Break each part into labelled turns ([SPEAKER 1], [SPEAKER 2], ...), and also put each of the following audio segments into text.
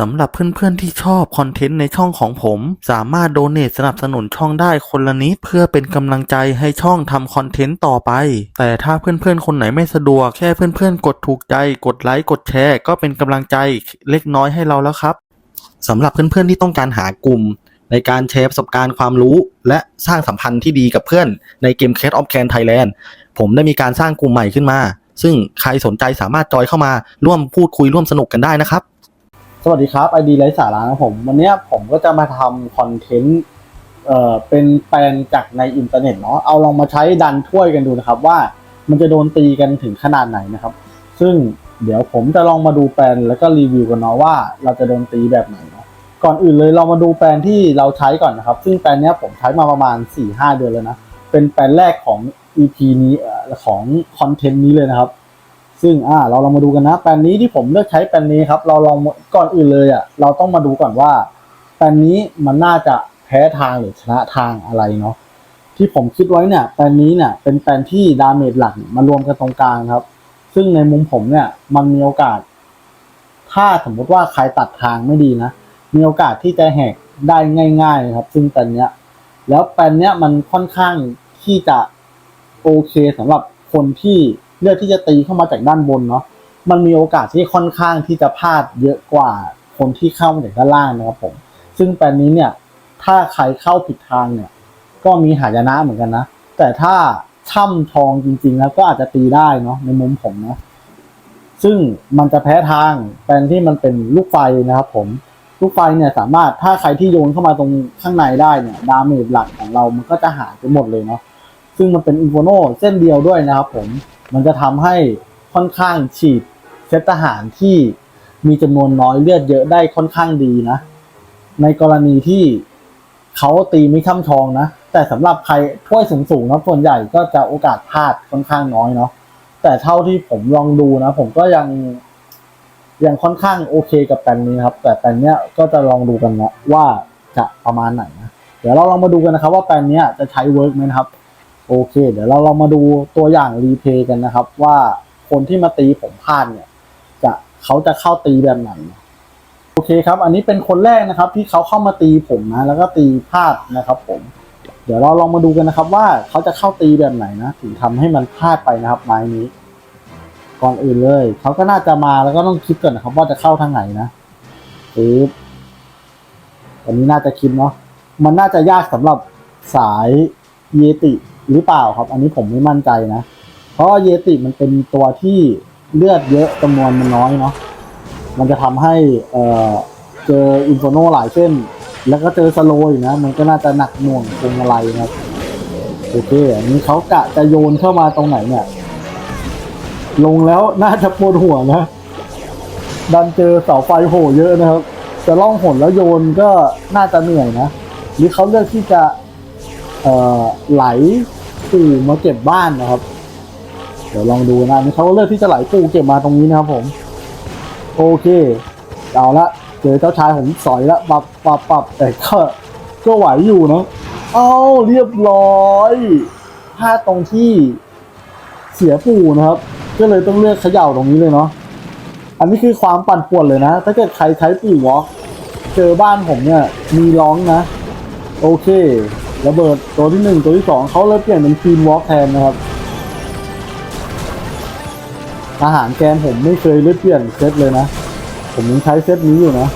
[SPEAKER 1] สำหรับเพื่อนๆที่ชอบคอนเทนต์ในช่องของผม สามารถโดเนทสนับสนุนช่องได้คนละนิดเพื่อเป็นกำลังใจให้ช่องทำคอนเทนต์ต่อไป แต่ถ้าเพื่อนๆคนไหนไม่สะดวกแค่เพื่อนๆ กดถูกใจ กดไลค์กดแชร์ ก็เป็นกำลังใจเล็กน้อยให้เราแล้วครับสำหรับเพื่อนๆที่ต้องการหากลุ่ม ในการแชร์ประสบการณ์ความรู้ และสร้างสัมพันธ์ที่ดีกับเพื่อนในเกม Cat of Can Thailand ผมได้มีการสร้างกลุ่มใหม่ขึ้นมา ซึ่งใครสนใจสามารถจอยเข้ามาร่วมพูดคุยร่วมสนุกกันได้นะครับ
[SPEAKER 2] สวัสดีครับไอดีไร้สาระนะผม วันนี้ผมก็จะมาทำคอนเทนต์เอ่อเป็นแปลนจากในอินเทอร์เน็ตเนาะเอาลองมาใช้ดันถ้วยกันดูนะครับ ว่ามันจะโดนตีกันถึงขนาดไหนนะครับ ซึ่งเดี๋ยวผมจะลองมาดูแปลนแล้วก็รีวิวกันเนาะว่าเราจะโดนตีแบบไหนเนาะก่อนอื่นเลยเรามาดูแปลนที่เราใช้ก่อนนะครับ ซึ่งแปลนนี้ผมใช้มาประมาณ 4-5 เดือนเลยนะเป็นแปลนแรกของ EP นี้เอ่อของคอนเทนต์นี้เลยนะครับ ซึ่งอ่าเราลองมาดูกันนะแปลนนี้ที่ผมเลือกใช้แปลนนี้ครับ เราลองก่อนอื่นเลยอะเราต้องมาดูก่อนว่าแปลนนี้มันน่าจะแพ้ทางหรือชนะทางอะไรเนาะที่ผมคิดไว้เนี่ยแปลนนี้เนี่ยเป็นแปลนที่ดาเมจหลักมารวมกันตรงกลางครับ ซึ่งในมุมผมเนี่ยมันมีโอกาส ถ้าสมมุติว่าใครตัดทางไม่ดีนะมีโอกาสที่จะแหกได้ง่าย ๆ ครับ ซึ่งแปลนเนี้ยแล้วแปลนเนี้ยมันค่อนข้างที่จะโอเคสำหรับคนที่ เลือกที่จะตีเข้ามาจากด้านบนเนาะมันมีโอกาสที่ค่อนข้างที่จะพลาดเยอะกว่าคนที่เข้ามาจากด้านล่างนะครับผม ซึ่งแปลนนี้เนี่ยถ้าใครเข้าผิดทางเนี่ย ก็มีหายนะเหมือนกันนะ แต่ถ้าช่ำทองจริง ๆ แล้วก็อาจจะตีได้เนาะในมุมผมนะ ซึ่งมันจะแพ้ทางแปลนที่มันเป็นลูกไฟนะครับผมลูกไฟเนี่ยสามารถถ้าใครที่โยนเข้ามาตรงข้างในได้เนี่ยดาเมจหลักของเรามันก็จะหายไปหมดเลยเนาะซึ่งมันเป็นอินโฟโนเส้นเดียวด้วยนะครับผม มันจะทำให้ค่อนข้างฉีดเซตทหารที่มีจำนวนน้อยเลือดเยอะได้ค่อนข้างดีนะ ในกรณีที่เขาตีไม่ช่ำชองนะ แต่สำหรับใครถ้วยสูงๆนะส่วนใหญ่ก็จะโอกาสพลาดค่อนข้างน้อยเนาะแต่เท่าที่ผมลองดูนะ ผมก็ยังยังค่อนข้างโอเคกับแปลนนี้ครับ แต่แปลนเนี้ยก็จะลองดูกันนะว่าจะประมาณไหนนะเดี๋ยวเราลองมาดูกันนะครับว่าแปลนเนี้ยจะใช้เวิร์กไหมครับ โอเค เดี๋ยวเราลองมาดูตัวอย่างรีเพย์กันนะครับ ว่าคนที่มาตีผมพลาดเนี่ย จะเขาจะเข้าตีแบบไหน โอเคครับ อันนี้เป็นคนแรกนะครับ ที่เขาเข้ามาตีผมนะ แล้วก็ตีพลาดนะครับ ผม เดี๋ยวเราลองมาดูกันนะครับ ว่าเขาจะเข้าตีแบบไหนนะถึงทำให้มันพลาดไปนะครับไม้นี้ ก่อนอื่นเลยเขาก็น่าจะมาแล้วก็ต้องคิดก่อนนะครับ ว่าจะเข้าทางไหนนะปึ๊บอันนี้น่าจะคิดเนาะมันน่าจะยากสำหรับสายเยติ หรือเปล่าครับ อันนี้ผมไม่มั่นใจนะ เพราะเยติมันเป็นตัวที่เลือดเยอะจำนวนมันน้อยเนาะมันจะทำให้เอ่อเจออินโฟโนหลายเส้น แล้วก็เจอสโลว์อีกนะ มันก็น่าจะหนักหน่วงพวงมาลัยนะโอเคอันนี้เขากะจะโยนเข้ามาตรงไหนเนี่ย ลงแล้วน่าจะปวดหัวนะ ดันเจอเสาไฟโผล่เยอะนะครับจะล่องหนแล้วโยนก็น่าจะเหนื่อยนะ หรือเขาเลือกที่จะ เอ่อไหล ปู่มาเก็บบ้านนะครับ เดี๋ยวลองดูนะอันนี่เขาเลือกที่จะไหลปู่เก็บมาตรงนี้นะครับผม โอเคเอาละเจอเจ้าชายผมสอยละปับปับปับแต่ก็ก็ไหวอยู่นะเอาเรียบร้อยพลาดตรงที่เสียปู่นะครับ ก็เลยต้องเลือกเขย่าตรงนี้เลยเนาะอันนี้คือความปั่นป่วนเลยนะ ถ้าเกิดใครใช้ปู่วอล์กเจอบ้านผมเนี่ยมีร้องนะ โอเค ระเบิดตัวที่หนึ่งตัวที่สองเขาเลยเปลี่ยนเป็นทีมวอล์กแทนนะครับ อาหารแกนผมไม่เคยเลือกเปลี่ยนเซตเลยนะ ผมยังใช้เซตนี้อยู่นะ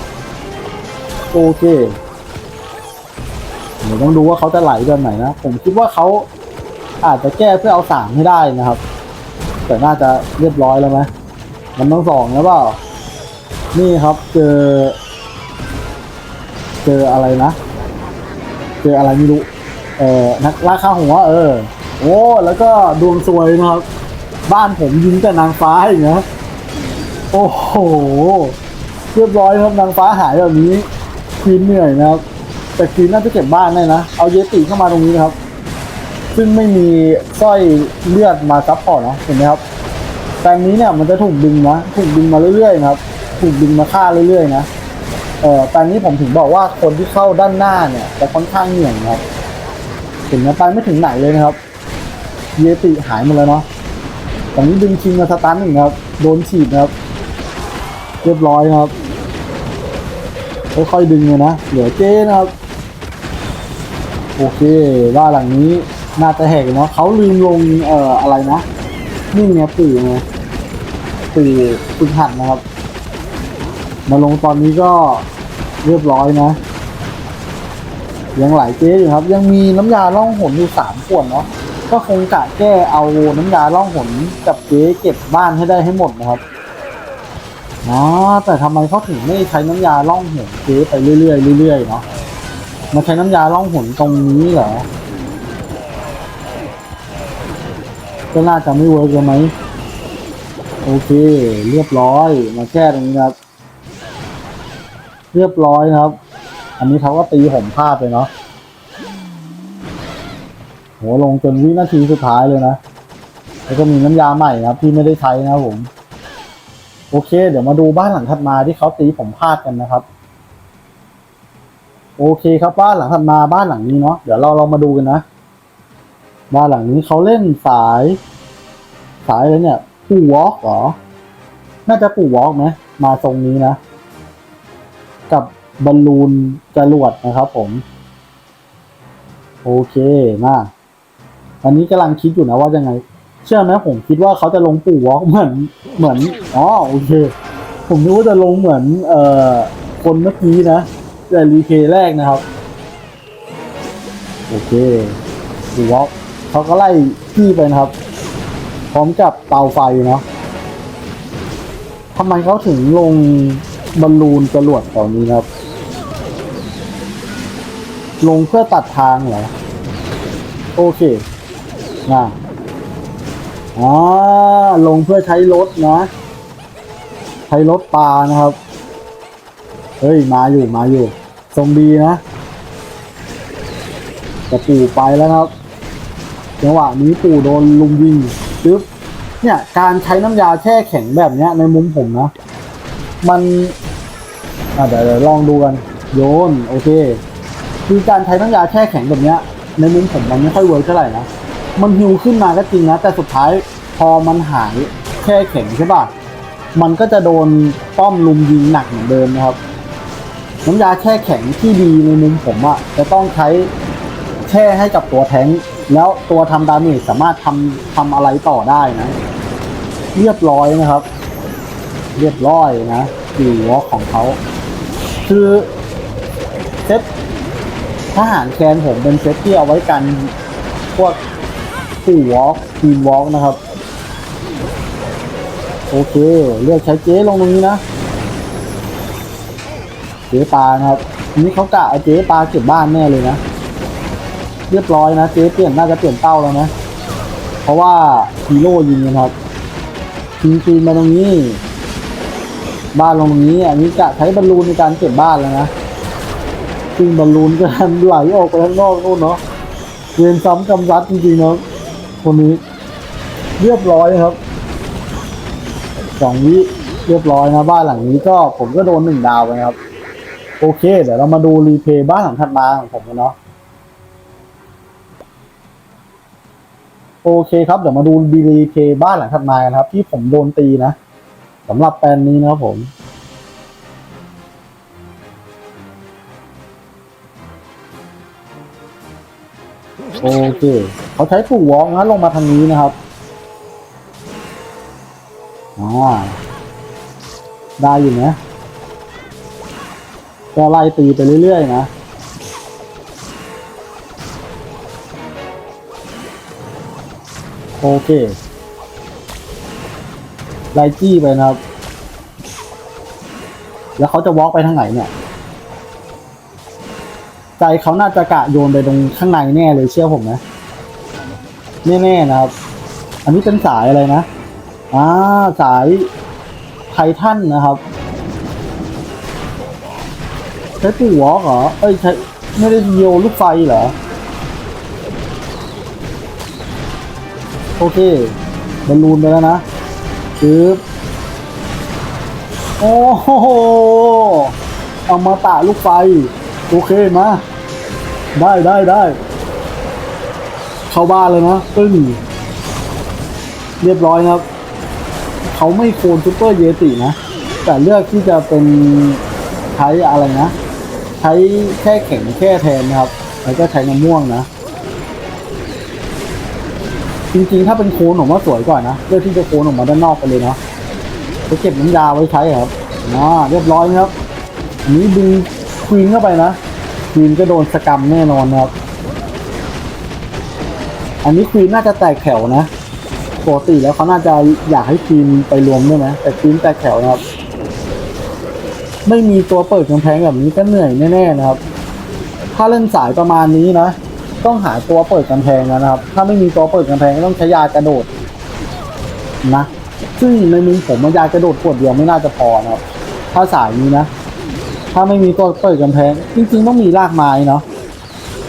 [SPEAKER 2] โอเคเดี๋ยวต้องดูว่าเขาจะไหลแบบไหนนะ ผมคิดว่าเขาอาจจะแก้เพื่อเอาสามให้ได้นะครับ แต่น่าจะเรียบร้อยแล้วไหมมันต้องสองแล้วเปล่า นี่ครับเจอ เจออะไรนะ เจออะไรไม่รู้ เออนักล่าข้าหัวเออ โอ้แล้วก็ดวงซวยนะครับ บ้านผมยิงแต่นางฟ้าอีกนะโอ้โหเรียบร้อยครับนางฟ้าหายแบบนี้คีนเหนื่อยนะครับ แต่คีนน่าจะเก็บบ้านได้นะ เอาเยติเข้ามาตรงนี้นะครับ ซึ่งไม่มีสร้อยเลือดมาซับพอร์ตนะเห็นไหมครับแต่อันนี้เนี่ยมันจะถูกดึงนะถูกดึงมาเรื่อยๆนะครับถูกดึงมาฆ่าเรื่อยๆนะเอ่อตอนนี้ผมถึงบอกว่าคนที่เข้าด้านหน้าเนี่ยจะค่อนข้างเหนื่อยนะครับ ถึงนะไปไม่ถึงไหนเลยนะครับเยติหายหมดแล้วเนาะตอนนี้ดึงชิงมาสตาร์ทหนึ่งครับ โดนฉีดนะครับ เรียบร้อยนะครับ ค่อยๆดึงเลยนะ เหลือเจนะครับ โอเคบ้านหลังนี้น่าจะแหกเนาะเขาลืมลงเอ่ออะไรนะ นี่ไงปู่ไงปู่ฝึกหัดนะครับ มาลงตอนนี้ก็เรียบร้อยนะ ยังหลายเจ๊อยู่ครับ ยังมีน้ำยาล่องหนอยู่สามขวดเนาะก็คงกะแก้เอาน้ำยาล่องหนกับเจ๊เก็บบ้านให้ได้ให้หมดนะครับอ๋อแต่ทำไมเขาถึงไม่ใช้น้ำยาล่องหนเจ๊ไปเรื่อยๆเรื่อยๆเนาะมาใช้น้ำยาล่องหนตรงนี้เหรอก็น่าจะไม่เวิร์กเลยไหมโอเค เรียบร้อยมาแก้ตรงนี้ครับ เรียบร้อยนะครับ อันนี้เขาก็ตีผมพลาดเลยเนาะโหลงจนวินาทีสุดท้ายเลยนะ แล้วก็มีน้ำยาใหม่นะครับที่ไม่ได้ใช้นะผม โอเค เดี๋ยวมาดูบ้านหลังถัดมาที่เขาตีผมพลาดกันนะครับ โอเคครับบ้านหลังถัดมาบ้านหลังนี้เนาะเดี๋ยวเราเรามาดูกันนะบ้านหลังนี้เขาเล่นสาย สายอะไรเนี่ยปู่วอล์กเหรอ น่าจะปู่วอล์กไหมมาทรงนี้นะ กับ บอลลูนจรวดนะครับผม โอเคมาอันนี้กำลังคิดอยู่นะว่ายังไง เชื่อไหมผมคิดว่าเขาจะลงปู่วอล์กเหมือนเหมือนอ๋อโอเค ผมนึกว่าจะลงเหมือน เอ่อคนเมื่อกี้นะแต่รีเพย์แรกนะครับ โอเคปู่วอล์กเขาก็ไล่พี่ไปนะครับ พร้อมกับเตาไฟเนาะทำไมเขาถึงลงบอลลูนจรวดแถวนี้นะครับ ลงเพื่อตัดทางเหรอ โอเคนะอ่าลงเพื่อใช้รถนะ ใช้รถปลานะครับ เฮ้ย มาอยู่มาอยู่ทรงดีนะแต่ปู่ไปแล้วครับจังหวะนี้ปู่โดนลุมยิงปึ๊บเนี่ยการใช้น้ำยาแช่แข็งแบบเนี้ยในมุมผมนะ มันอะเดี๋ยวเดี๋ยวลองดูกัน โยน โอเค คือการใช้น้ำยาแช่แข็งแบบเนี้ยในมุมผมมันไม่ค่อยเวิร์กเท่าไหร่นะมันฮิวขึ้นมาก็จริงนะแต่สุดท้ายพอมันหายแช่แข็งใช่ป่ะมันก็จะโดนป้อมลุมยิงหนักเหมือนเดิมนะครับน้ำยาแช่แข็งที่ดีในมุมผมอะจะต้องใช้แช่ให้กับตัวแท้งค์แล้วตัวทำดาเมจสามารถทำทำอะไรต่อได้นะ เรียบร้อยนะครับ เรียบร้อยนะดีวอลของเขาคือเซต ทหารแคนผมเป็นเซตที่เอาไว้กันพวกผู้วอล์กทีมวอล์กนะครับ โอเค เลือกใช้เจ๊ลงตรงนี้นะ เจ๊ปลานะครับ นี้เขากะเอาเจ๊ปลาเก็บบ้านแน่เลยนะ เรียบร้อยนะ เจ๊เปลี่ยนน่าจะเปลี่ยนเป้าแล้วนะ เพราะว่าฮีโร่ยิงนะครับยิงคืนมาตรงนี้ บ้านลงตรงนี้ อันนี้กะใช้บอลลูนในการเก็บบ้านแล้วนะ ซึ่งบอลลูนก็ทันไหลออกไปข้างนอกนู่นเนาะเรียนซ้ำกำซัดจริงๆเนาะคนนี้เรียบร้อยครับสองวิเรียบร้อยนะบ้านหลังนี้ก็ผมก็โดนหนึ่งดาวไปครับ โอเค เดี๋ยวเรามาดูรีเพย์บ้านหลังถัดมาของผมกันเนาะโอเคครับเดี๋ยวมาดูรีเพย์บ้านหลังถัดมากันครับ ที่ผมโดนตีนะสำหรับแปลนนี้นะครับผม โอเค เขาใช้ปู่วอล์กนะลงมาทางนี้นะครับอ่าได้อยู่นะก็ไล่ตีไปเรื่อยๆนะโอเคไล่จี้ไปนะครับ แล้วเขาจะวอล์กไปทางไหนเนี่ย ใจเขาน่าจะกะโยนไปตรงข้างในแน่เลยเชื่อผมนะแน่ๆนะครับ อันนี้เป็นสายอะไรนะอ่าสายไททันนะครับใช้ปูวอกเหรอเอ้ยใช้ไม่ได้โยนลูกไฟเหรอโอเคบอลลูนไปแล้วนะปึ๊บโอ้โหเอามาตะลูกไฟ โอเคมา ได้ได้ได้ เข้าบ้านเลยนะปึ้ง เรียบร้อยครับ เขาไม่โคนซูเปอร์เยตินะ แต่เลือกที่จะเป็นใช้อะไรนะ ใช้แค่แข็งแค่แทนนะครับ แล้วก็ใช้น้ำม่วงนะ จริงๆ ถ้าเป็นโคนผมว่าสวยกว่านะ เลือกที่จะโคนออกมาด้านนอกไปเลยเนาะไปเก็บน้ำยาไว้ใช้ครับอ่าเรียบร้อยครับอันนี้ดึง ควีนเข้าไปนะควีนก็โดนสกรรมแน่นอนนะครับ อันนี้ควีนน่าจะแตกแถวนะปกติแล้วเขาน่าจะอยากให้ควีนไปรวมด้วยนะแต่ควีนแตกแถวนะครับ ไม่มีตัวเปิดกำแพงแบบนี้ก็เหนื่อยแน่ๆนะครับ ถ้าเล่นสายประมาณนี้นะต้องหาตัวเปิดกำแพงนะครับ ถ้าไม่มีตัวเปิดกำแพงก็ต้องใช้ยากระโดดนะ ซึ่งในมุมผมว่ายากระโดดขวดเดียวไม่น่าจะพอนะครับ ถ้าสายนี้นะ ถ้าไม่มีตัวเปิดกำแพง จริงๆต้องมีรากไม้เนาะ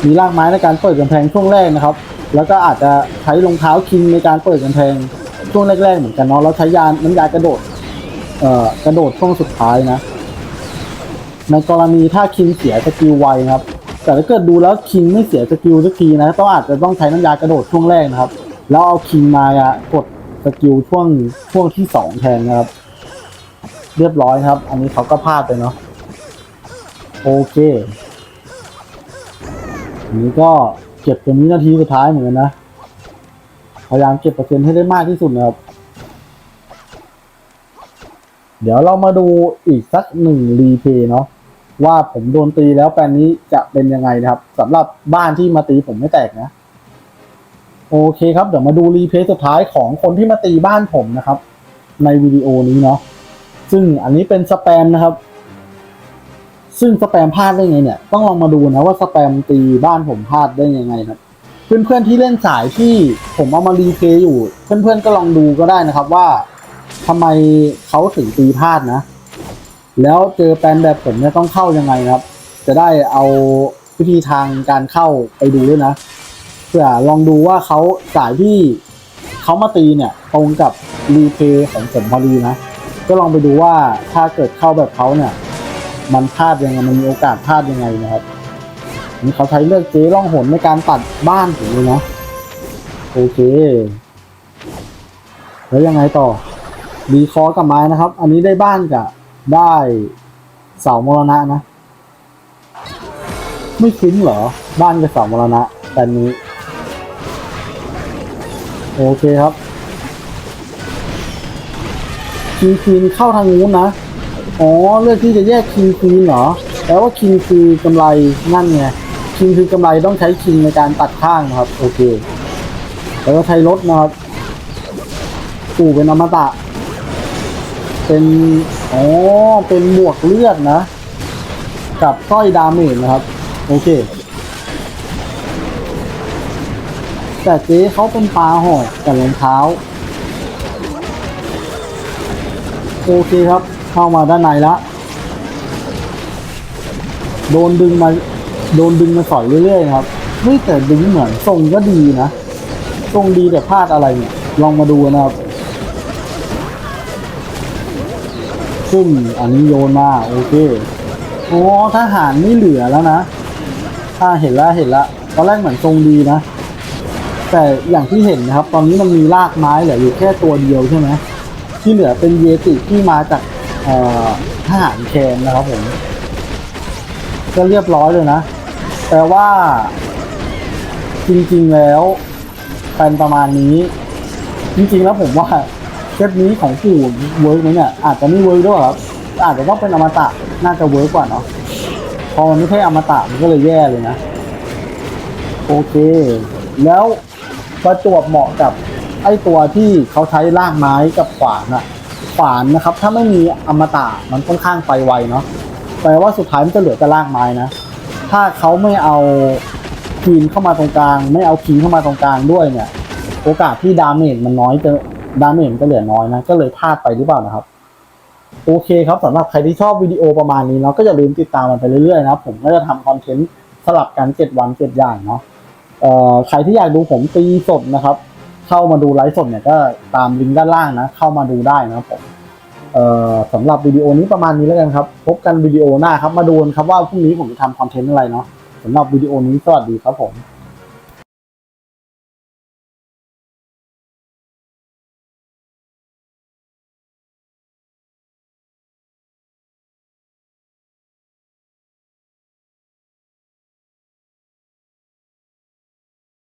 [SPEAKER 2] มีรากไม้ในการเปิดกำแพงช่วงแรกนะครับ แล้วก็อาจจะใช้รองเท้าคิงในการเปิดกำแพงช่วงแรกๆเหมือนกันเนาะ แล้วใช้ยานน้ำยากระโดด เอ่อกระโดดช่วงสุดท้ายนะ ในกรณีถ้าคิงเสียสกิลไวนะครับ แต่ถ้าเกิดดูแล้วคิงไม่เสียสกิลสักทีนะต้องอาจจะต้องใช้น้ำยากระโดดช่วงแรกนะครับ แล้วเอาคิงมาอะกดสกิลช่วงช่วงที่สองแทนนะครับ เรียบร้อยครับ อันนี้เขาก็พลาดไปเนาะ โอเคอันนี้ก็เก็บเป็นวินาทีสุดท้ายเหมือนกันนะ พยายามเก็บเปอร์เซ็นต์ให้ได้มากที่สุดนะครับ เดี๋ยวเรามาดูอีกสักหนึ่งรีเพย์เนาะว่าผมโดนตีแล้วแปลนนี้จะเป็นยังไงนะครับสำหรับบ้านที่มาตีผมไม่แตกนะ โอเคครับ เดี๋ยวมาดูรีเพย์สุดท้ายของคนที่มาตีบ้านผมนะครับ ในวิดีโอนี้เนาะซึ่งอันนี้เป็นสแปมนะครับ ซึ่งสแปมพลาดได้ไงเนี่ยต้องลองมาดูนะว่าสแปมตีบ้านผมพลาดได้ยังไงครับเพื่อนๆที่เล่นสายที่ผมเอามารีเพย์อยู่ เพื่อนๆก็ลองดูก็ได้นะครับว่าทำไมเขาถึงตีพลาดนะ แล้วเจอแปนแบบผมเนี่ยต้องเข้ายังไงครับ จะได้เอาวิธีทางการเข้าไปดูด้วยนะเพื่อลองดูว่าเขาสายที่เขามาตีเนี่ยตรงกับรีเพย์ของผมพอดีนะ ก็ลองไปดูว่าถ้าเกิดเข้าแบบเขาเนี่ย มันพลาดยังไงมันมีโอกาสพลาดยังไงนะครับนี่เขาใช้เลือกเจ๊ล่องหนในการตัดบ้านผมเลยนะโอเค แล้วยังไงต่อดีคอร์กับไม้นะครับ อันนี้ได้บ้านกับได้เสามรณะนะ ไม่คุ้นเหรอ บ้านกับเสามรณะแต่นี้ โอเคครับคิงควีนเข้าทางนู้นนะ อ๋อเลือกที่จะแยกคิงควีนเหรอแปลว่าคิงคือกำไรนั่นไงคิงคือกำไรต้องใช้คิงในการตัดข้างนะครับ โอเคแล้วก็ใช้รถนะครับปู่เป็นอมตะ เป็นอ๋อเป็นหมวกเลือดนะ กับสร้อยดาเมจนะครับ โอเค แต่เจ๊เขาเป็นปลาหอกกับรองเท้า โอเคครับ เข้ามาด้านในแล้วโดนดึงมาโดนดึงมาสอยเรื่อยๆครับไม่แต่ดึงเหมือนทรงก็ดีนะทรงดีแต่พลาดอะไรเนี่ย ลองมาดูนะครับซึ่งอันนี้โยนมาโอเคโอ้ทหารนี่เหลือแล้วนะถ้าเห็นแล้วเห็นแล้วตอนแรกเหมือนทรงดีนะ แต่อย่างที่เห็นนะครับ ตอนนี้มันมีรากไม้เหลืออยู่แค่ตัวเดียวใช่ไหมที่เหลือเป็นเยติที่มาจาก ทหารแคนนะครับผม ก็เรียบร้อยเลยนะ แต่ว่าจริงๆแล้วเป็นประมาณนี้ จริงๆแล้วผมว่าเซตนี้ของปู่เวิร์กไหมเนี่ยอาจจะไม่เวิร์กด้วยครับอาจจะต้องเป็นอมตะน่าจะเวิร์กกว่าเนาะพอมันไม่ใช่อมตะมันก็เลยแย่เลยนะ โอเค แล้วประจวบเหมาะกับไอตัวที่เขาใช้ล่างไม้กับขวานอะ ขวานนะครับ ถ้าไม่มีอมตะมันค่อนข้างไปไวเนาะแปลว่าสุดท้ายมันจะเหลือแต่ลางไม้นะ ถ้าเขาไม่เอาคีนเข้ามาตรงกลาง ไม่เอาคีนเข้ามาตรงกลางด้วยเนี่ย โอกาสที่ดาเมจมันน้อยจะดาเมจมันก็เหลือน้อยนะ ก็เลยพลาดไปหรือเปล่านะครับ โอเคครับสำหรับใครที่ชอบวิดีโอประมาณนี้เนาะก็อย่าลืมติดตามมันไปเรื่อยๆนะผมก็จะทำคอนเทนต์สลับกันเจ็ดวันเจ็ดอย่างเนาะใครที่อยากดูผมตีสดนะครับ เข้ามาดูไลฟ์สดเนี่ยก็ตามลิงก์ด้านล่างนะ เข้ามาดูได้นะครับผมเอ่อสำหรับวิดีโอนี้ประมาณนี้แล้วกันครับ พบกันวิดีโอหน้าครับ มาดูนครับว่าพรุ่งนี้ผมจะทำคอนเทนต์อะไรเนาะสำหรับวิดีโอนี้สวัสดีครับผม